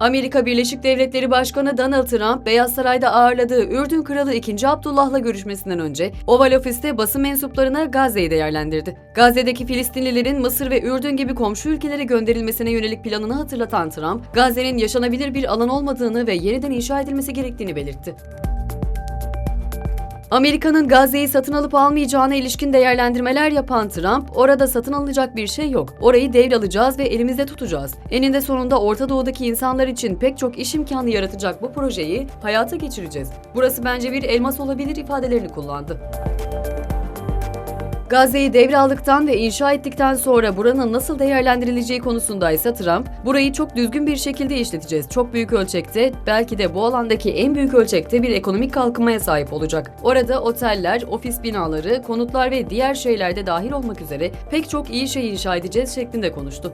Amerika Birleşik Devletleri Başkanı Donald Trump, Beyaz Saray'da ağırladığı Ürdün Kralı 2. Abdullah'la görüşmesinden önce Oval Ofis'te basın mensuplarına Gazze'yi değerlendirdi. Gazze'deki Filistinlilerin Mısır ve Ürdün gibi komşu ülkelere gönderilmesine yönelik planını hatırlatan Trump, Gazze'nin yaşanabilir bir alan olmadığını ve yeniden inşa edilmesi gerektiğini belirtti. Amerika'nın Gazze'yi satın alıp almayacağına ilişkin değerlendirmeler yapan Trump, orada satın alınacak bir şey yok. Orayı devralacağız ve elimizde tutacağız. Eninde sonunda Orta Doğu'daki insanlar için pek çok iş imkanı yaratacak bu projeyi hayata geçireceğiz. Burası bence bir elmas olabilir ifadelerini kullandı. Gazze'yi devraldıktan ve inşa ettikten sonra buranın nasıl değerlendirileceği konusunda ise Trump, burayı çok düzgün bir şekilde işleteceğiz. Çok büyük ölçekte, belki de bu alandaki en büyük ölçekte bir ekonomik kalkınmaya sahip olacak. Orada oteller, ofis binaları, konutlar ve diğer şeyler de dahil olmak üzere pek çok iyi şey inşa edeceğiz şeklinde konuştu.